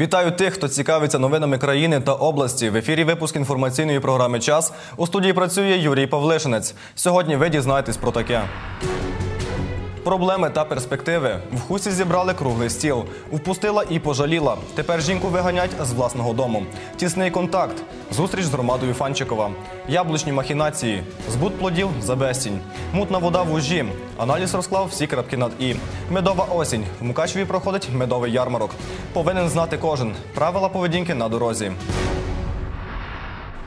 Вітаю тих, хто цікавиться новинами країни та області. В ефірі випуск інформаційної програми Час у студії працює Юрій Павлишинець. Сьогодні ви дізнаєтесь про таке. Проблеми та перспективи. В хусі зібрали круглий стіл. Впустила і пожаліла. Тепер жінку виганять з власного дому. Тісний контакт. Зустріч з громадою Фанчикова. Яблучні махінації. Збут плодів за безцінь. Мутна вода в ужі. Аналіз розклав всі крапки над і. Медова осінь. В Мукачеві проходить медовий ярмарок. Повинен знати кожен. Правила поведінки на дорозі.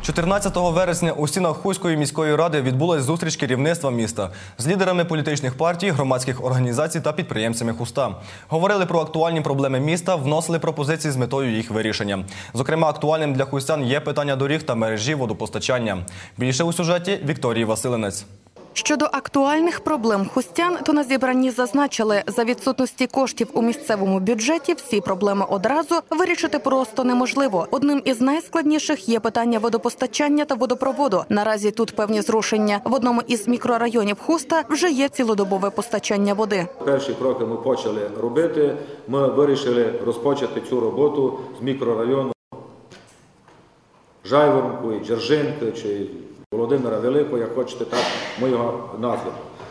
14 вересня у стінах Хуської міської ради відбулась зустріч керівництва міста з лідерами політичних партій, громадських організацій та підприємцями Хуста. Говорили про актуальні проблеми міста, вносили пропозиції з метою їх вирішення. Зокрема, актуальним для хустян є питання доріг та мережі водопостачання. Більше у сюжеті Вікторії Василинець. Щодо актуальних проблем хустян, то на зібранні зазначили, за відсутності коштів у місцевому бюджеті всі проблеми одразу вирішити просто неможливо. Одним із найскладніших є питання водопостачання та водопроводу. Наразі тут певні зрушення. В одному із мікрорайонів Хуста вже є цілодобове постачання води. Перші кроки ми почали робити. Ми вирішили розпочати цю роботу з мікрорайону Жайворонку, Джержинки чи Володимира Великого, як хочете, так ми його.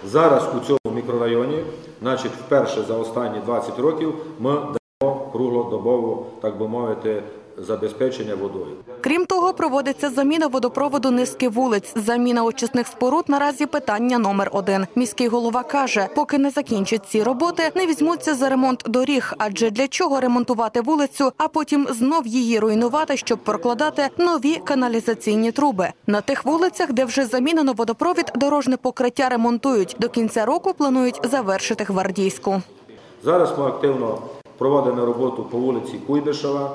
Зараз у цьому мікрорайоні, значить, вперше за останні 20 років ми даємо круглодобову, так би мовити, забезпечення водою. Крім того, проводиться заміна водопроводу низки вулиць. Заміна очисних споруд наразі питання номер один. Міський голова каже, поки не закінчать ці роботи, не візьмуться за ремонт доріг. Адже для чого ремонтувати вулицю, а потім знов її руйнувати, щоб прокладати нові каналізаційні труби. На тих вулицях, де вже замінено водопровід, дорожне покриття ремонтують. До кінця року планують завершити гвардійську. Зараз ми активно проводимо роботу по вулиці Куйбишева,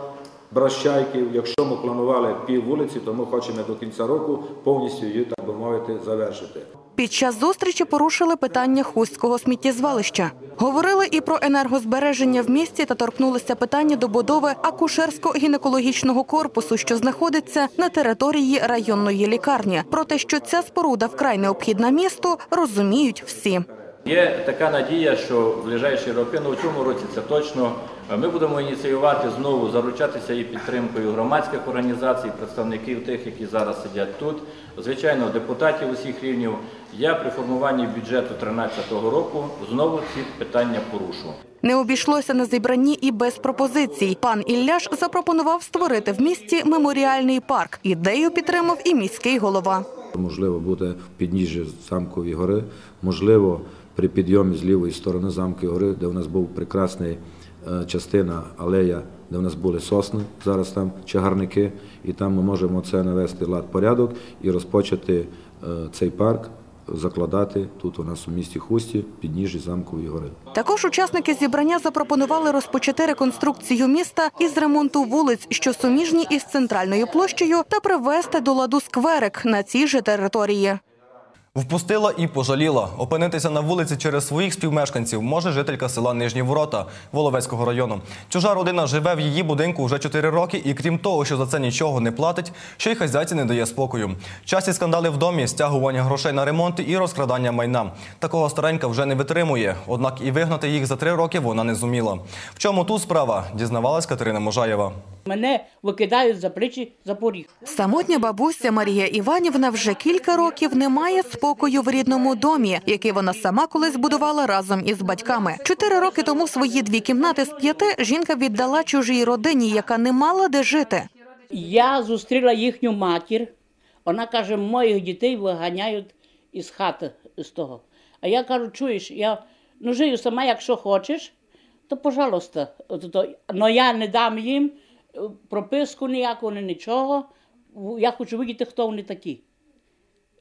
Бращайків. Якщо ми планували пів вулиці, то ми хочемо до кінця року повністю її, так би мовити, завершити. Під час зустрічі порушили питання хустського сміттєзвалища. Говорили і про енергозбереження в місті та торкнулися питання добудови акушерсько-гінекологічного корпусу, що знаходиться на території районної лікарні. Про те, що ця споруда вкрай необхідна місту, розуміють всі. Є така надія, що в ближайші роки, ну в цьому році це точно, ми будемо ініціювати знову заручатися і підтримкою громадських організацій, представників тих, які зараз сидять тут, звичайно, депутатів усіх рівнів. Я при формуванні бюджету 2013 року знову ці питання порушу. Не обійшлося на зібранні і без пропозицій. Пан Ілляш запропонував створити в місті меморіальний парк. Ідею підтримав і міський голова. Можливо, буде в підніжжі замкової гори, можливо, при підйомі з лівої сторони замкової гори, де у нас був прекрасний е, частина алея, де у нас були сосни, зараз там чагарники, і там ми можемо це навести лад порядок і розпочати е, цей парк, закладати тут у нас у місті Хусті, в підніжжі замкової гори. Також учасники зібрання запропонували розпочати реконструкцію міста із ремонту вулиць, що суміжні із центральною площею, та привести до ладу скверик на цій же території. Впустила і пожаліла. Опинитися на вулиці через своїх співмешканців може жителька села Нижні Ворота Воловецького району. Чужа родина живе в її будинку вже 4 роки, і крім того, що за це нічого не платить, ще й хазяйці не дає спокою. Часті скандали в домі, стягування грошей на ремонти і розкрадання майна. Такого старенька вже не витримує. Однак і вигнати їх за три роки вона не зуміла. В чому тут справа? Дізнавалась Катерина Можаєва. Мене викидають за плечі за поріг. Самотня бабуся Марія Іванівна вже кілька років не має спокою в рідному домі, який вона сама колись будувала разом із батьками. Чотири роки тому свої дві кімнати з п'яти жінка віддала чужій родині, яка не мала де жити. Я зустріла їхню матір. Вона каже, моїх дітей виганяють із хати з того. А я кажу, чуєш, я ну жию сама, якщо хочеш, то пожалуйста. От то- Но я не дам їм прописку ніяку, ні нічого. Я хочу видіти, хто вони такі.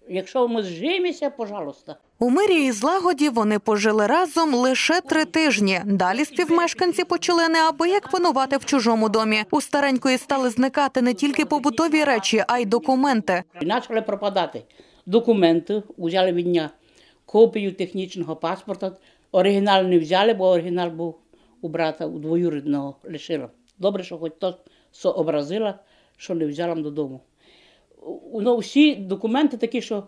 Якщо ми зжимося, пожалуйста. У мирі і злагоді вони пожили разом лише три тижні. Далі співмешканці почали неабияк панувати в чужому домі. У старенької стали зникати не тільки побутові речі, а й документи. І почали пропадати документи, взяли від мене копію технічного паспорта. Оригінал не взяли, бо оригінал був у брата, у двоюрідного лишила. Добре, що хоч то сообразила, що не взяла додому. Ну, всі документи такі, що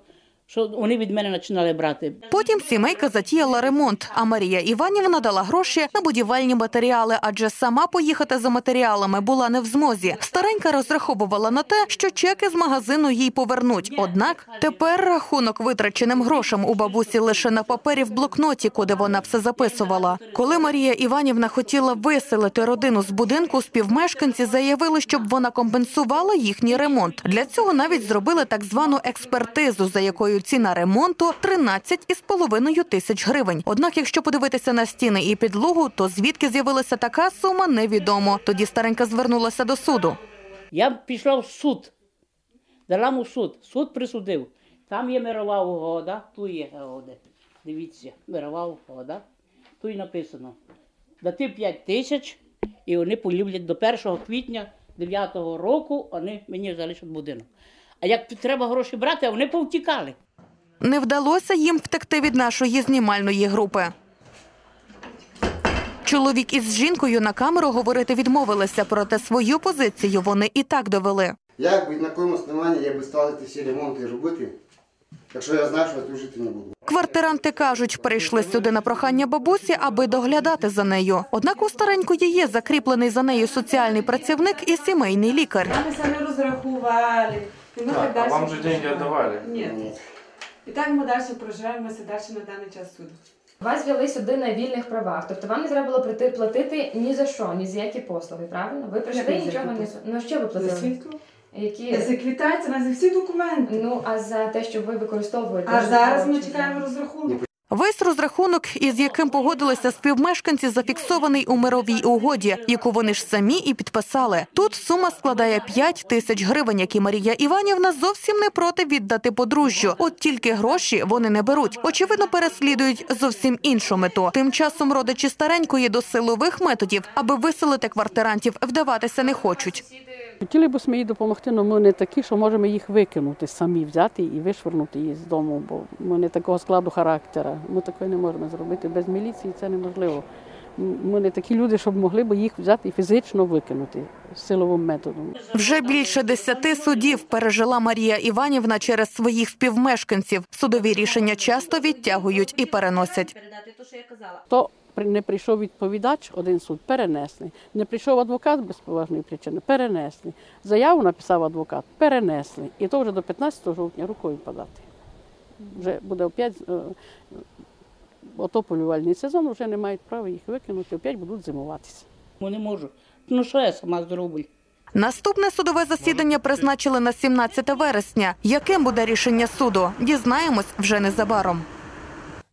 що вони від мене починали брати. Потім сімейка затіяла ремонт, а Марія Іванівна дала гроші на будівельні матеріали, адже сама поїхати за матеріалами була не в змозі. Старенька розраховувала на те, що чеки з магазину їй повернуть. Однак тепер рахунок витраченим грошам у бабусі лише на папері в блокноті, куди вона все записувала. Коли Марія Іванівна хотіла виселити родину з будинку, співмешканці заявили, щоб вона компенсувала їхній ремонт. Для цього навіть зробили так звану експертизу, за якою ціна ремонту 13,5 тисяч гривень. Однак, якщо подивитися на стіни і підлогу, то звідки з'явилася така сума, невідомо. Тоді старенька звернулася до суду. Я пішла в суд, дала му суд, суд присудив. Там є мирова угода, тут є угода. Дивіться, мирова угода. Тут і написано. Дати 5 тисяч, і вони полюблять до 1 квітня 9-го року, вони мені залишать будинок. А як треба гроші брати, вони повтікали. Не вдалося їм втекти від нашої знімальної групи. Чоловік із жінкою на камеру говорити відмовилися, проте свою позицію вони і так довели. Як би на якому основанні я би ставити всі ремонти робити, якщо я знаю, що я тут жити не буду. Квартиранти кажуть, прийшли сюди на прохання бабусі, аби доглядати за нею. Однак у старенької є закріплений за нею соціальний працівник і сімейний лікар. Ми самі розрахували. Так, а вам же деньги отдавали? Ні. І так ми далі проживаємося далі на даний час суду. Вас взяли сюди на вільних правах, тобто вам не треба було прийти платити ні за що, ні за які послуги, правильно? Ви прийшли і нічого не ну що ви За платили? свідку. Які За квітанція, на всі документи. ну а за те, що ви використовуєте А зараз ми чекаємо ні? Весь розрахунок, із яким погодилися співмешканці, зафіксований у мировій угоді, яку вони ж самі і підписали. Тут сума складає 5 тисяч гривень, які Марія Іванівна зовсім не проти віддати подружжю. От тільки гроші вони не беруть. Очевидно, переслідують зовсім іншу мету. Тим часом родичі старенької до силових методів, аби виселити квартирантів, вдаватися не хочуть. Хотіли б ми їй допомогти, але ми не такі, що можемо їх викинути самі, взяти і вишвернути її з дому, бо ми не такого складу характера. Ми такої не можемо зробити. Без міліції це неможливо. Ми не такі люди, щоб могли б їх взяти і фізично викинути силовим методом. Вже більше десяти судів пережила Марія Іванівна через своїх співмешканців. Судові рішення часто відтягують і переносять. При- не прийшов відповідач, один суд перенесли. Не прийшов адвокат без поважної причини, перенесли. Заяву написав адвокат, перенесли. І то вже до 15 жовтня рукою подати. Вже буде опять е, отоплювальний сезон, вже не мають права їх викинути, опять будуть зимуватися. Ну не можу. Ну що я сама зроблю? Наступне судове засідання призначили на 17 вересня. Яким буде рішення суду? Дізнаємось вже незабаром.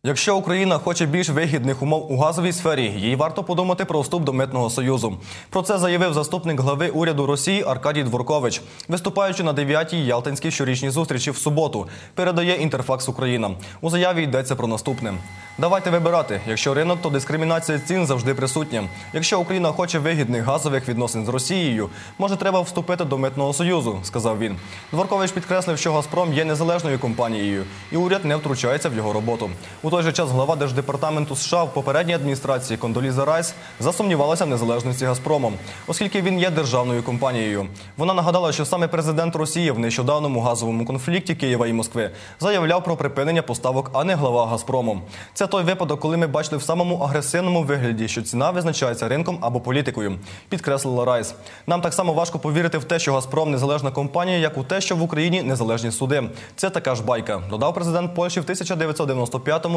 Якщо Україна хоче більш вигідних умов у газовій сфері, їй варто подумати про вступ до митного союзу. Про це заявив заступник глави уряду Росії Аркадій Дворкович, виступаючи на 9-й Ялтинській щорічній зустрічі в суботу. Передає Інтерфакс Україна. У заяві йдеться про наступне. Давайте вибирати. Якщо ринок, то дискримінація цін завжди присутня. Якщо Україна хоче вигідних газових відносин з Росією, може треба вступити до митного союзу, сказав він. Дворкович підкреслив, що Газпром є незалежною компанією, і уряд не втручається в його роботу. У той же час глава Держдепартаменту США в попередній адміністрації Кондоліза Райс засумнівалася в незалежності Газпрому, оскільки він є державною компанією. Вона нагадала, що саме президент Росії в нещодавному газовому конфлікті Києва і Москви заявляв про припинення поставок, а не глава Газпрому. Це той випадок, коли ми бачили в самому агресивному вигляді, що ціна визначається ринком або політикою, підкреслила Райс. Нам так само важко повірити в те, що Газпром незалежна компанія, як у те, що в Україні незалежні суди. Це така ж байка, додав президент Польщі в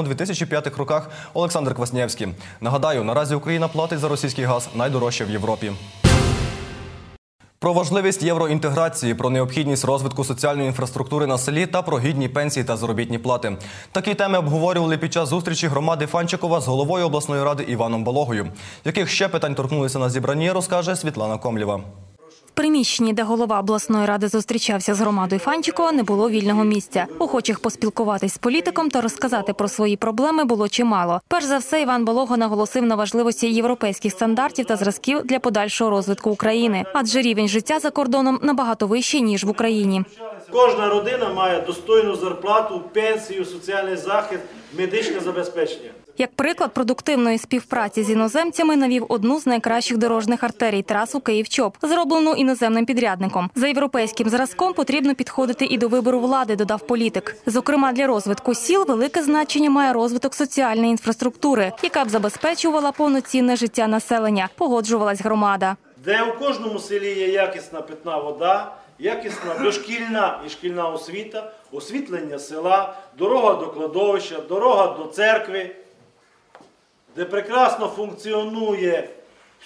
1995-2005 роках Олександр Кваснєвський. Нагадаю, наразі Україна платить за російський газ найдорожче в Європі. Про важливість євроінтеграції, про необхідність розвитку соціальної інфраструктури на селі та про гідні пенсії та заробітні плати. Такі теми обговорювали під час зустрічі громади Фанчикова з головою обласної ради Іваном Балогою. Яких ще питань торкнулися на зібранні, розкаже Світлана Комлєва. Приміщенні, де голова обласної ради зустрічався з громадою Фанчикова, не було вільного місця. Охочих поспілкуватись з політиком та розказати про свої проблеми було чимало. Перш за все, Іван Болого наголосив на важливості європейських стандартів та зразків для подальшого розвитку України, адже рівень життя за кордоном набагато вищий ніж в Україні. Кожна родина має достойну зарплату, пенсію, соціальний захист, медичне забезпечення. Як приклад продуктивної співпраці з іноземцями навів одну з найкращих дорожніх артерій трасу Київ-Чоп, зроблену іноземним підрядником. За європейським зразком потрібно підходити і до вибору влади, додав політик. Зокрема, для розвитку сіл велике значення має розвиток соціальної інфраструктури, яка б забезпечувала повноцінне життя населення. Погоджувалась громада. Де у кожному селі є якісна питна вода, якісна дошкільна і шкільна освіта, освітлення села, дорога до кладовища, дорога до церкви, де прекрасно функціонує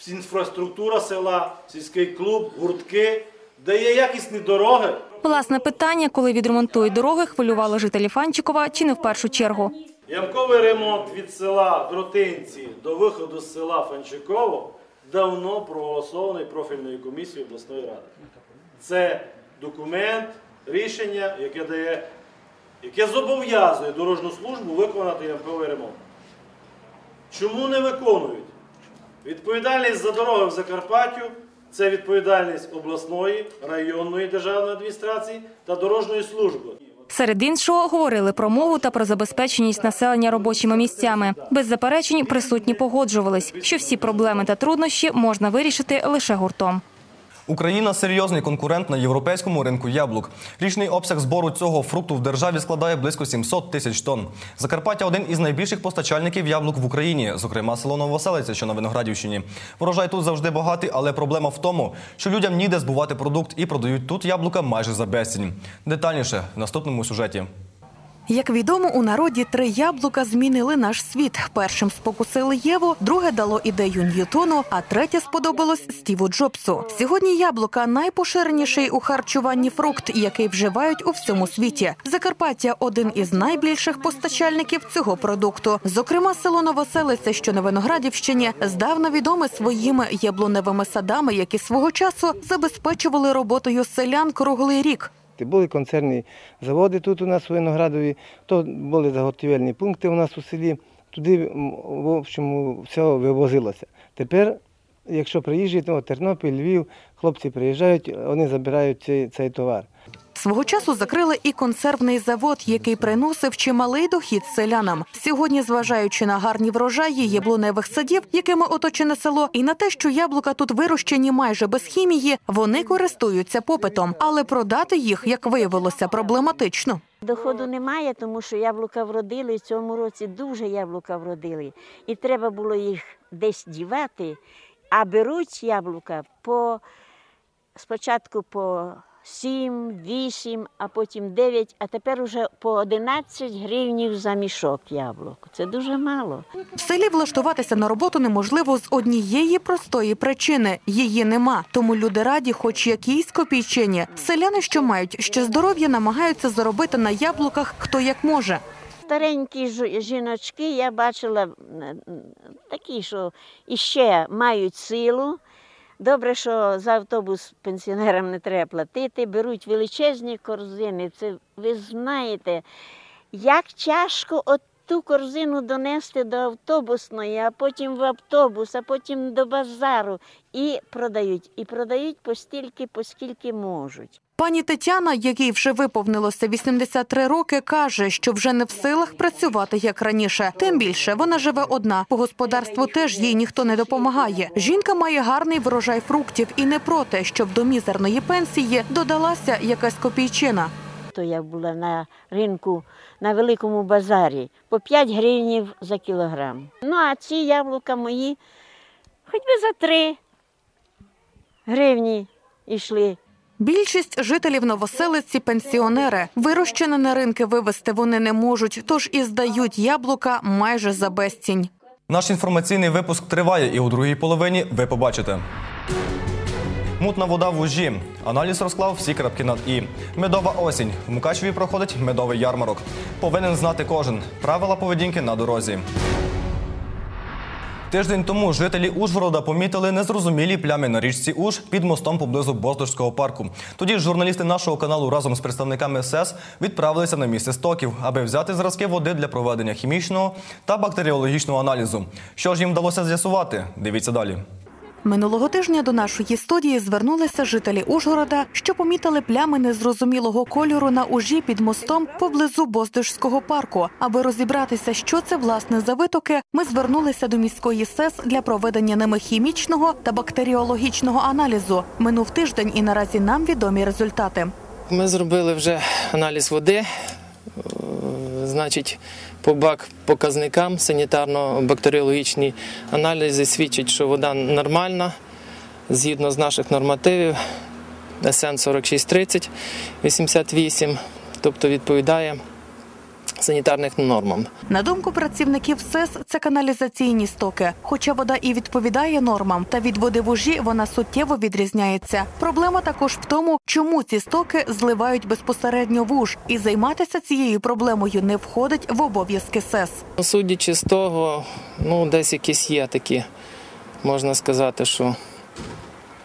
інфраструктура села, сільський клуб, гуртки, де є якісні дороги. Власне питання, коли відремонтують дороги, хвилювало жителів Фанчикова чи не в першу чергу. Ямковий ремонт від села Дротинці до виходу з села Фанчиково давно проголосований профільною комісією обласної ради. Це документ, рішення, яке дає, яке зобов'язує дорожню службу виконати ямковий ремонт. Чому не виконують? Відповідальність за дороги в Закарпаттю це відповідальність обласної, районної державної адміністрації та дорожньої служби. Серед іншого говорили про мову та про забезпеченість населення робочими місцями. Без заперечень присутні погоджувались, що всі проблеми та труднощі можна вирішити лише гуртом. Україна серйозний конкурент на європейському ринку яблук. Річний обсяг збору цього фрукту в державі складає близько 700 тисяч тонн. Закарпаття один із найбільших постачальників яблук в Україні, зокрема село Новоселиця, що на Виноградівщині. Врожай тут завжди багатий, але проблема в тому, що людям ніде збувати продукт і продають тут яблука майже за безцінь. Детальніше в наступному сюжеті. Як відомо, у народі три яблука змінили наш світ. Першим спокусили Єву, друге дало ідею Ньютону, а третє сподобалось Стіву Джобсу. Сьогодні яблука найпоширеніший у харчуванні фрукт, який вживають у всьому світі. Закарпаття один із найбільших постачальників цього продукту. Зокрема, село Новоселиця, що на Виноградівщині, здавна відоме своїми яблуневими садами, які свого часу забезпечували роботою селян круглий рік. Були концерні заводи тут у нас у Виноградові, то були заготівельні пункти у нас у селі. Туди в общому все вивозилося. Тепер, якщо приїжджають, ну, Тернопіль, Львів, хлопці приїжджають, вони забирають цей, цей товар. Свого часу закрили і консервний завод, який приносив чималий дохід селянам. Сьогодні, зважаючи на гарні врожаї яблуневих садів, якими оточене село, і на те, що яблука тут вирощені майже без хімії, вони користуються попитом, але продати їх, як виявилося, проблематично. Доходу немає, тому що яблука вродили, цьому році дуже яблука вродили. І треба було їх десь дівати, а беруть яблука по спочатку по 7, 8, а потім 9, а тепер уже по 11 гривнів за мішок яблук. Це дуже мало. В селі влаштуватися на роботу неможливо з однієї простої причини її нема. Тому люди раді, хоч якійсь копійчині. Селяни, що мають ще здоров'я, намагаються заробити на яблуках хто як може. Старенькі жіночки я бачила такі, що іще мають силу. Добре, що за автобус пенсіонерам не треба платити, беруть величезні корзини. Це ви знаєте, як тяжко от ту корзину донести до автобусної, а потім в автобус, а потім до базару. І продають. І продають постільки, поскільки можуть. Пані Тетяна, якій вже виповнилося 83 роки, каже, що вже не в силах працювати як раніше. Тим більше вона живе одна. По господарству теж їй ніхто не допомагає. Жінка має гарний врожай фруктів і не проти, щоб до мізерної пенсії додалася якась копійчина. То я була на ринку на великому базарі по 5 гривнів за кілограм. Ну а ці яблука мої хоч би за 3 гривні йшли. Більшість жителів новоселиці пенсіонери. Вирощене на ринки вивезти вони не можуть, тож і здають яблука майже за безцінь. Наш інформаційний випуск триває, і у другій половині ви побачите. Мутна вода в ужі. Аналіз розклав всі крапки над і. Медова осінь. В Мукачеві проходить медовий ярмарок. Повинен знати кожен. Правила поведінки на дорозі. Тиждень тому жителі Ужгорода помітили незрозумілі плями на річці Уж під мостом поблизу Боздорського парку. Тоді журналісти нашого каналу разом з представниками СЕС відправилися на місце стоків, аби взяти зразки води для проведення хімічного та бактеріологічного аналізу. Що ж їм вдалося з'ясувати? Дивіться далі. Минулого тижня до нашої студії звернулися жителі Ужгорода, що помітили плями незрозумілого кольору на ужі під мостом поблизу Боздишського парку. Аби розібратися, що це власне за витоки, ми звернулися до міської СЕС для проведення ними хімічного та бактеріологічного аналізу. Минув тиждень, і наразі нам відомі результати. Ми зробили вже аналіз води. Е, Значить, по бак показникам санітарно-бактеріологічні аналізи свідчать, що вода нормальна згідно з наших нормативів СН 4630 88, тобто відповідає санітарних нормам. На думку працівників СЕС, це каналізаційні стоки. Хоча вода і відповідає нормам, та від води в ужі вона суттєво відрізняється. Проблема також в тому, чому ці стоки зливають безпосередньо в уж, і займатися цією проблемою не входить в обов'язки СЕС. Судячи з того, ну десь якісь є такі, можна сказати, що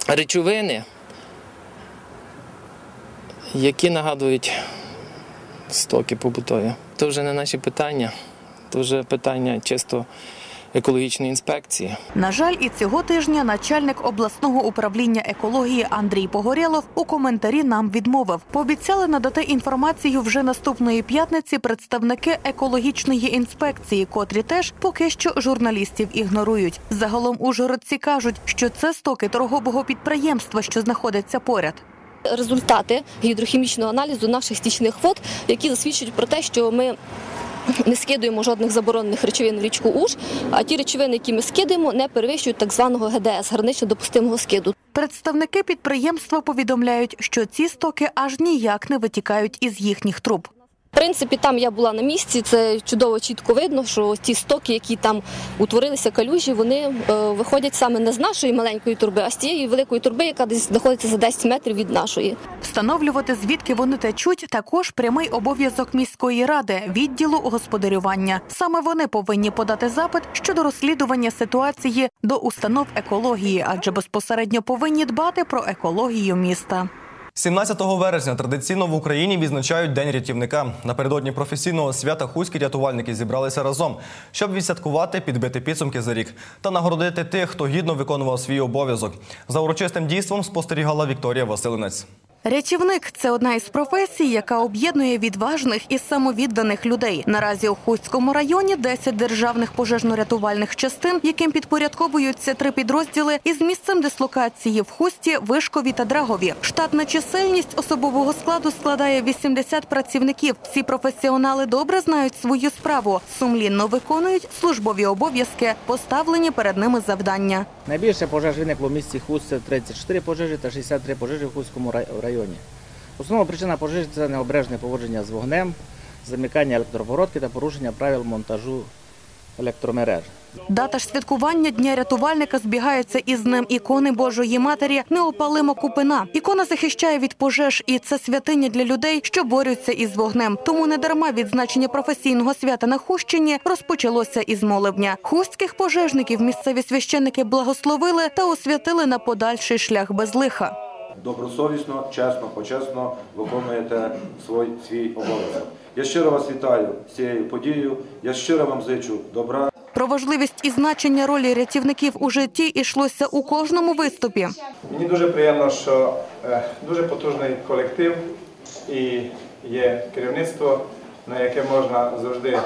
речовини, які нагадують стоки побутові. То вже не наші питання, то вже питання чисто екологічної інспекції. На жаль, і цього тижня начальник обласного управління екології Андрій Погорєлов у коментарі нам відмовив. Пообіцяли надати інформацію вже наступної п'ятниці представники екологічної інспекції, котрі теж поки що журналістів ігнорують. Загалом ужгородці кажуть, що це стоки торгового підприємства, що знаходиться поряд. Результати гідрохімічного аналізу наших стічних вод, які засвідчують про те, що ми не скидуємо жодних заборонених речовин в річку Уж, а ті речовини, які ми скидаємо, не перевищують так званого ГДС гранично допустимого скиду. Представники підприємства повідомляють, що ці стоки аж ніяк не витікають із їхніх труб. Принципі, там я була на місці. Це чудово чітко видно, що ті стоки, які там утворилися калюжі, вони е, виходять саме не з нашої маленької турби, а з тієї великої турби, яка десь знаходиться за 10 метрів від нашої. Встановлювати, звідки вони течуть, також прямий обов'язок міської ради, відділу господарювання. Саме вони повинні подати запит щодо розслідування ситуації до установ екології, адже безпосередньо повинні дбати про екологію міста. 17 вересня традиційно в Україні відзначають День рятівника. Напередодні професійного свята хуські рятувальники зібралися разом, щоб відсвяткувати, підбити підсумки за рік та нагородити тих, хто гідно виконував свій обов'язок. За урочистим дійством спостерігала Вікторія Василинець. Рятівник це одна із професій, яка об'єднує відважних і самовідданих людей. Наразі у Хуському районі 10 державних пожежно-рятувальних частин, яким підпорядковуються три підрозділи із місцем дислокації в Хусті, Вишкові та Драгові. Штатна чисельність особового складу складає 80 працівників. Всі професіонали добре знають свою справу, сумлінно виконують службові обов'язки, поставлені перед ними завдання. Найбільше пожеж виникло в місті Хуст це 34 пожежі та 63 пожежі в Хуському рай- районі. Основна причина пожежі це необережне поводження з вогнем, замикання електропородки та порушення правил монтажу електромереж. Дата ж святкування Дня рятувальника збігається із Днем ікони Божої Матері Неопалимо Купина. Ікона захищає від пожеж, і це святиня для людей, що борються із вогнем. Тому недарма відзначення професійного свята на Хущині розпочалося із молебня. Хустських пожежників місцеві священники благословили та освятили на подальший шлях без лиха. Добросовісно, чесно, почесно виконуєте свій, свій обов'язок. Я щиро вас вітаю з цією подією. Я щиро вам зичу добра. Про важливість і значення ролі рятівників у житті йшлося у кожному виступі. Мені дуже приємно, що е, дуже потужний колектив і є керівництво, на яке можна завжди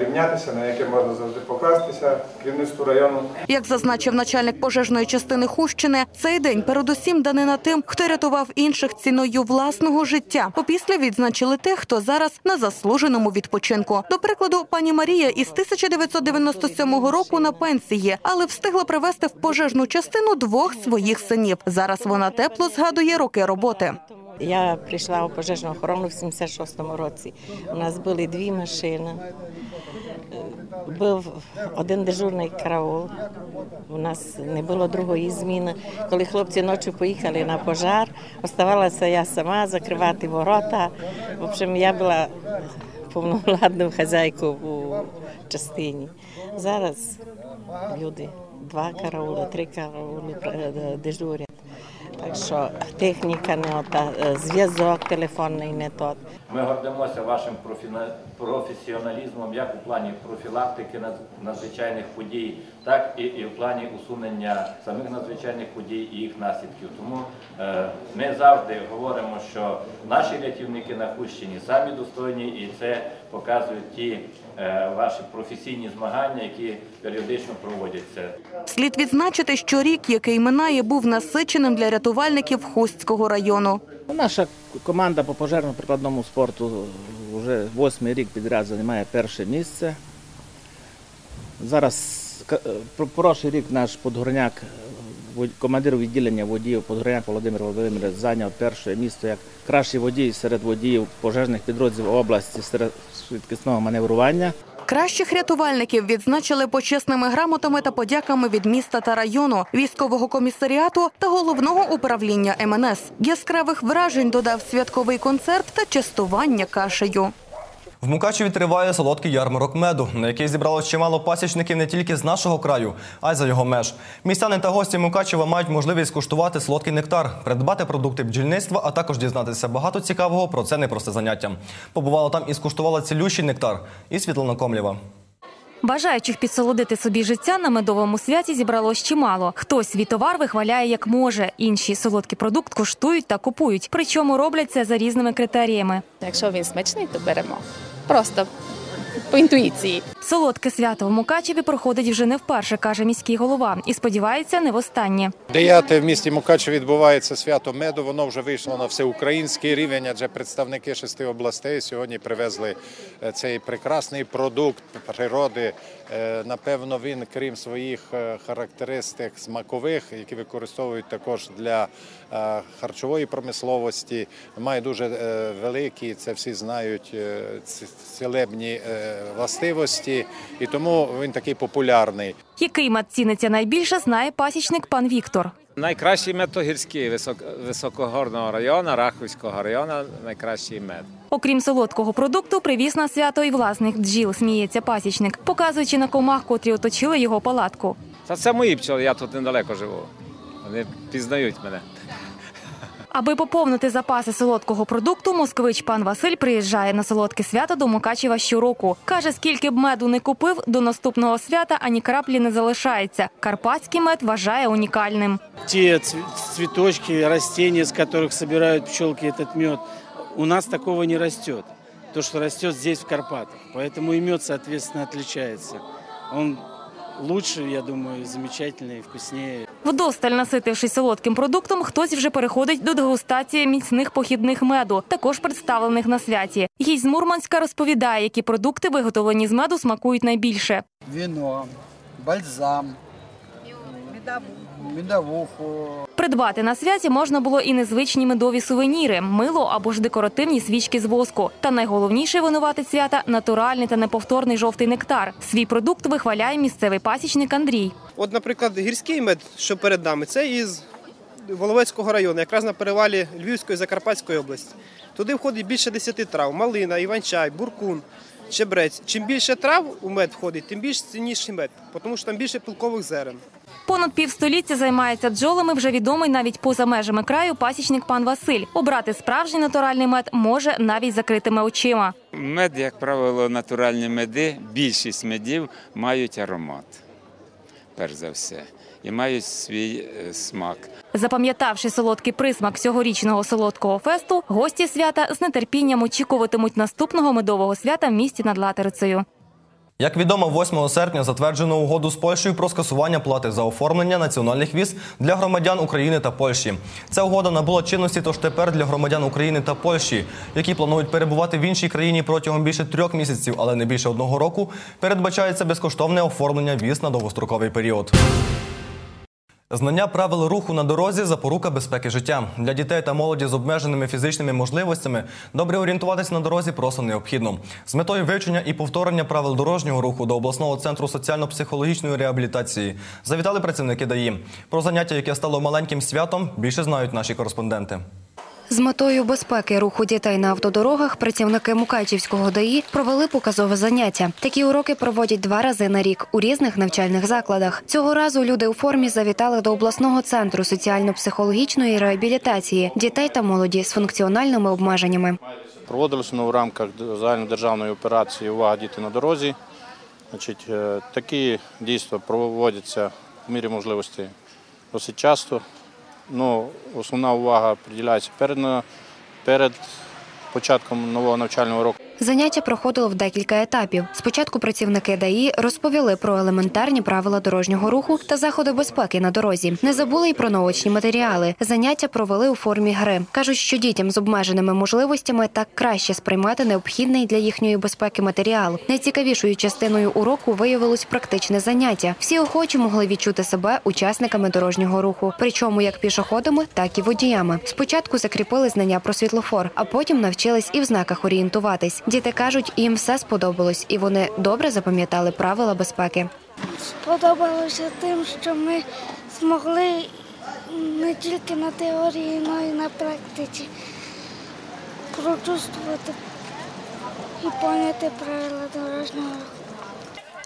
рівнятися, на яке можна завжди покластися, керівництву району. Як зазначив начальник пожежної частини Хущини, цей день передусім данина тим, хто рятував інших ціною власного життя. Опісля відзначили тих, хто зараз на заслуженому відпочинку. До прикладу, пані Марія із 1997 року на пенсії, але встигла привезти в пожежну частину двох своїх синів. Зараз вона тепло згадує роки роботи. Я прийшла у пожежну охорону в 76-му році. У нас були дві машини. Був один дежурний караул. У нас не було другої зміни. Коли хлопці ночі поїхали на пожар, оставалася я сама закривати ворота. В общем, я була повновладною хазяйкою у частині. Зараз люди два караули, три караули е, дежурять. Так що техніка не ота, е, зв'язок телефонний не тот. Ми гордимося вашим професіоналізмом як у плані профілактики над- надзвичайних подій, так і, в плані усунення самих надзвичайних подій і їх наслідків. Тому е, ми завжди говоримо, що наші рятівники на Хущині самі достойні, і це показують ті ваші професійні змагання, які періодично проводяться. Слід відзначити, що рік, який минає, був насиченим для рятувальників Хустського району. Наша команда по пожежно-прикладному спорту вже восьмий рік підряд займає перше місце. Зараз е, прошлий рік наш подгорняк, е, командир відділення водіїв Подгорняк Володимир Володимирович зайняв перше місце як кращий водій серед водіїв пожежних підрозділів області серед швидкісного маневрування. Кращих рятувальників відзначили почесними грамотами та подяками від міста та району, військового комісаріату та головного управління МНС. Яскравих вражень додав святковий концерт та частування кашею. В Мукачеві триває солодкий ярмарок меду, на який зібралось чимало пасічників не тільки з нашого краю, а й за його меж. Містяни та гості Мукачева мають можливість куштувати солодкий нектар, придбати продукти бджільництва, а також дізнатися багато цікавого про це непросте заняття. Побувала там і скуштувала цілющий нектар і Світлана Комлєва. Бажаючих підсолодити собі життя на медовому святі зібралось чимало. Хтось свій товар вихваляє як може, інші солодкий продукт коштують та купують. Причому роблять це за різними критеріями. Якщо він смачний, то беремо. Просто по інтуїції. Солодке свято в Мукачеві проходить вже не вперше, каже міський голова, і сподівається, не востаннє. Дев'яте в місті Мукачев відбувається свято меду. Воно вже вийшло на всеукраїнський рівень, адже представники шести областей сьогодні привезли е, цей прекрасний продукт природи. Е, Напевно, він, крім своїх е, характеристик смакових, які використовують також для харчової промисловості, має дуже е, великі, це всі знають, е, ц- целебні е, властивості, і тому він такий популярний. Який мед ціниться найбільше, знає пасічник пан Віктор. Найкращий мед то гірський висок, високогорного району, Рахівського району найкращий мед. Окрім солодкого продукту, привіз на свято і власних бджіл, сміється пасічник, показуючи на комах, котрі оточили його палатку. Та це мої пчоли, я тут недалеко живу. Вони пізнають мене. Аби поповнити запаси солодкого продукту, москвич пан Василь приїжджає на солодке свято до Мукачева щороку. Каже, скільки б меду не купив, до наступного свята ані краплі не залишається. Карпатський мед вважає унікальним. те цв- цветочки, растения, из которых собирают пчелки этот мед, у нас такого не растет. То, что растет здесь, в Карпатах. Поэтому и мед, соответственно, отличается. Он лучше, я думаю, замечательный, вкуснее. Вдосталь наситившись солодким продуктом, хтось вже переходить до дегустації міцних похідних меду, також представлених на святі. Гість з Мурманська розповідає, які продукти, виготовлені з меду, смакують найбільше. Віно, бальзам, медовуху. Придбати на святі можна було і незвичні медові сувеніри, мило або ж декоративні свічки з воску. Та найголовніший винуватець свята натуральний та неповторний жовтий нектар. Свій продукт вихваляє місцевий пасічник Андрій. От, наприклад, гірський мед, що перед нами, це із Воловецького району, якраз на перевалі Львівської Закарпатської області. Туди входить більше 10 трав: малина, іван-чай, буркун, чебрець. Чим більше трав у мед входить, тим більш цінніший мед, тому що там більше пилкових зерен. Понад півстоліття займається бджолами вже відомий навіть поза межами краю пасічник пан Василь. Обрати справжній натуральний мед може навіть закритими очима. Мед, як правило, натуральні меди, більшість медів мають аромат, перш за все, і мають свій е, смак. Запам'ятавши солодкий присмак цьогорічного солодкого фесту, гості свята з нетерпінням очікуватимуть наступного медового свята в місті над Латерицею. Як відомо, 8 серпня затверджено угоду з Польщею про скасування плати за оформлення національних віз для громадян України та Польщі. Ця угода набула чинності, тож тепер для громадян України та Польщі, які планують перебувати в іншій країні протягом більше трьох місяців, але не більше одного року, передбачається безкоштовне оформлення віз на довгостроковий період. Знання правил руху на дорозі запорука безпеки життя. Для дітей та молоді з обмеженими фізичними можливостями добре орієнтуватися на дорозі просто необхідно. З метою вивчення і повторення правил дорожнього руху до обласного центру соціально-психологічної реабілітації завітали працівники ДАІ. Про заняття, яке стало маленьким святом, більше знають наші кореспонденти. З метою безпеки руху дітей на автодорогах працівники Мукачівського ДАІ провели показове заняття. Такі уроки проводять два рази на рік у різних навчальних закладах. Цього разу люди у формі завітали до обласного центру соціально-психологічної реабілітації дітей та молоді з функціональними обмеженнями. Проводилося в рамках загальнодержавної операції Увага діти на дорозі. Е, такі дійства проводяться в мірі можливості досить часто. Ну, основна увага приділяється перед, перед початком нового навчального року. Заняття проходило в декілька етапів. Спочатку працівники ДАІ розповіли про елементарні правила дорожнього руху та заходи безпеки на дорозі. Не забули й про наочні матеріали. Заняття провели у формі гри. кажуть, що дітям з обмеженими можливостями так краще сприймати необхідний для їхньої безпеки матеріал. Найцікавішою частиною уроку виявилось практичне заняття. Всі охочі могли відчути себе учасниками дорожнього руху, причому як пішоходами, так і водіями. Спочатку закріпили знання про світлофор, а потім навчились і в знаках орієнтуватись. Діти кажуть, їм все сподобалось, і вони добре запам'ятали правила безпеки. Сподобалося тим, що ми змогли не тільки на теорії, але й на практиці прочувствувати і поняти правила дорожнього руху.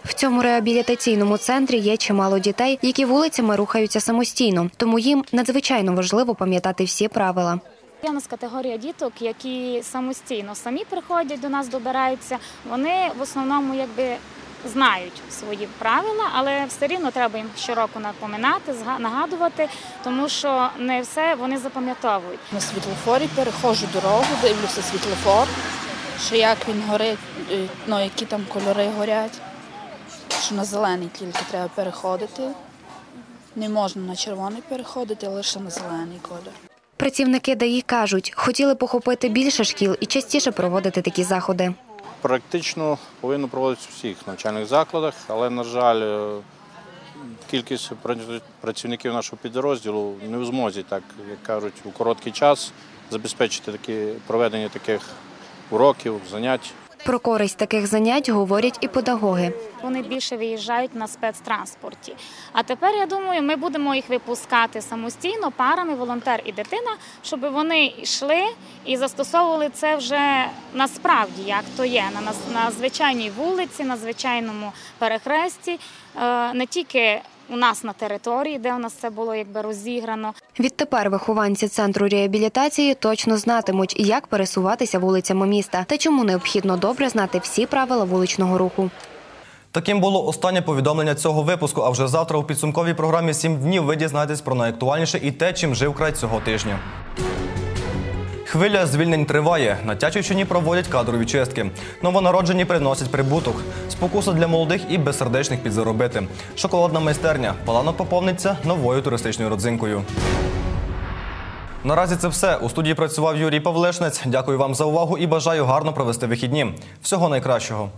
В цьому реабілітаційному центрі є чимало дітей, які вулицями рухаються самостійно, тому їм надзвичайно важливо пам'ятати всі правила. Є у нас категорія діток, які самостійно самі приходять до нас, добираються. Вони в основному якби знають свої правила, але все рівно треба їм щороку напоминати, нагадувати, тому що не все вони запам'ятовують. На світлофорі переходжу дорогу, дивлюся світлофор, що як він горить, е, ну, які там кольори горять, що на зелений тільки треба переходити. Не можна на червоний переходити, лише на зелений колір. Працівники ДАІ кажуть, хотіли похопити більше шкіл і частіше проводити такі заходи. Практично повинно проводитися в всіх навчальних закладах, але, на жаль, е, кількість пра- працівників нашого підрозділу не в змозі, так як кажуть, у короткий час забезпечити такі проведення таких уроків, занять. Про користь таких занять говорять і педагоги. Вони більше виїжджають на спецтранспорті. А тепер я думаю, ми будемо їх випускати самостійно, парами, волонтер і дитина, щоб вони йшли і застосовували це вже насправді, як то є, на, на звичайній вулиці, на звичайному перехресті, е, не тільки у нас на території, де у нас це було якби розіграно. Відтепер вихованці центру реабілітації точно знатимуть, як пересуватися вулицями міста та чому необхідно добре знати всі правила вуличного руху. Таким було останнє повідомлення цього випуску. А вже завтра у підсумковій програмі «7 днів ви дізнаєтесь про найактуальніше і те, чим жив край цього тижня. Хвиля звільнень триває. На Тячівщині проводять кадрові чистки. Новонароджені приносять прибуток. Спокуса для молодих і безсердечних підзаробити. Шоколадна майстерня. Паланок поповниться новою туристичною родзинкою. Наразі це все. У студії працював Юрій Павлешнець. Дякую вам за увагу і бажаю гарно провести вихідні. Всього найкращого.